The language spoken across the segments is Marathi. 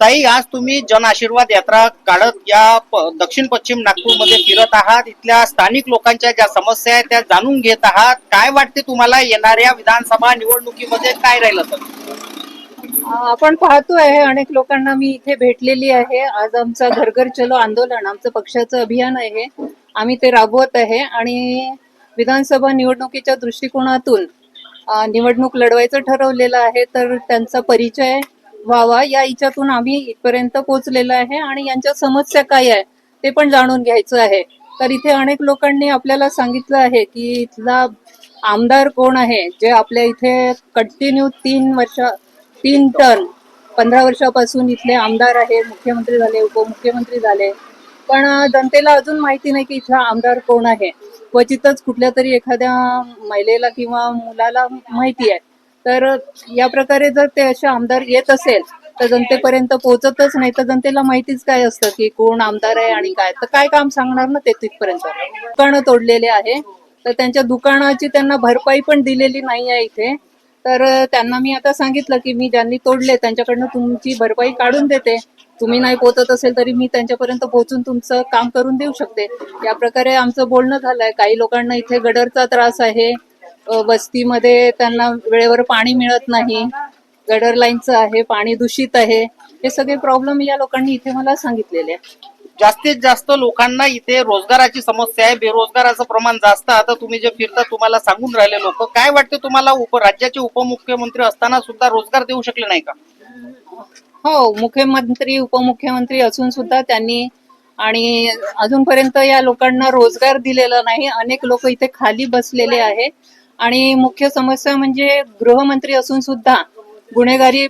ताई आज तुम्ही जन आशीर्वाद यात्रा काढत या दक्षिण पश्चिम नागपूरमध्ये फिरत आहात. इथल्या स्थानिक लोकांच्या ज्या समस्या आहेत त्या जाणून घेत आहात. काय वाटते तुम्हाला येणाऱ्या विधानसभा निवडणुकीमध्ये काय राहिलं तर? आपण पाहतोय अनेक लोकांना मी इथे भेटलेली आहे. आज आमचं घरघर चलो आंदोलन आमचं पक्षाचं अभियान आहे. आम्ही ते राबवत आहे आणि विधानसभा निवडणुकीच्या दृष्टिकोनातून निवडणूक लढवायचं ठरवलेलं आहे तर त्यांचा परिचय व्हावा. या इच्छातून आम्ही इथपर्यंत पोहोचलेलो आहे आणि यांच्या समस्या काय आहे ते पण जाणून घ्यायचं आहे. तर इथे अनेक लोकांनी आपल्याला सांगितलं आहे की इथला आमदार कोण आहे? जे आपल्या इथे कंटिन्यू तीन वर्ष तीन टर्न पंधरा वर्षापासून इथले आमदार आहे मुख्यमंत्री झाले उपमुख्यमंत्री झाले. पण जनतेला अजून माहिती नाही की इथला आमदार कोण आहे. क्वचितच कुठल्या तरी एखाद्या महिलेला किंवा मुलाला माहिती आहे. तर या प्रकारे जर ते असे आमदार येत असेल तर जनतेपर्यंत पोहोचतच नाही. तर जनतेला माहितीच काय असतं की कोण आमदार आहे आणि काय? तर काय काम सांगणार ना ते तिथपर्यंत? दुकानं तोडलेले आहे. तर त्यांच्या दुकानाची त्यांना भरपाई पण दिलेली नाही आहे इथे. तर त्यांना मी आता सांगितलं की मी ज्यांनी तोडले त्यांच्याकडनं तुमची भरपाई काढून देते. तुम्ही नाही पोहोचत असेल तरी मी त्यांच्यापर्यंत पोहोचून तुमचं काम करून देऊ शकते. या प्रकारे आमचं बोलणं झालंय. काही लोकांना इथे गडरचा त्रास आहे. वस्तीमध्ये त्यांना वेळेवर पाणी मिळत नाही. गडर लाईनचं आहे पाणी दूषित आहे. हे सगळे प्रॉब्लेम या लोकांनी इथे मला सांगितलेले आहे जास्तीत जास्त लोकांना इथे रोजगाराची समस्या आहे. बेरोजगाराचं प्रमाण जास्त. आता तुम्ही जे फिरता तुम्हाला सांगून राहिले लोक. काय वाटते तुम्हाला? उप राज्याचे उपमुख्यमंत्री असताना सुद्धा रोजगार देऊ शकले नाही का? हो मुख्यमंत्री उपमुख्यमंत्री असून सुद्धा त्यांनी आणि अजूनपर्यंत या लोकांना रोजगार दिलेला नाही. अनेक लोक इथे खाली बसलेले आहे आणि मुख्य समस्या म्हणजे गृहमंत्री असून सुद्धा गुन्हेगारी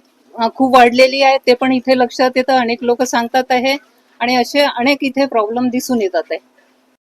खूप वाढलेली आहे. ते पण इथे लक्षात येतं. अनेक लोक सांगतात आहे. आणि असे अनेक इथे प्रॉब्लेम दिसून येतात आहे.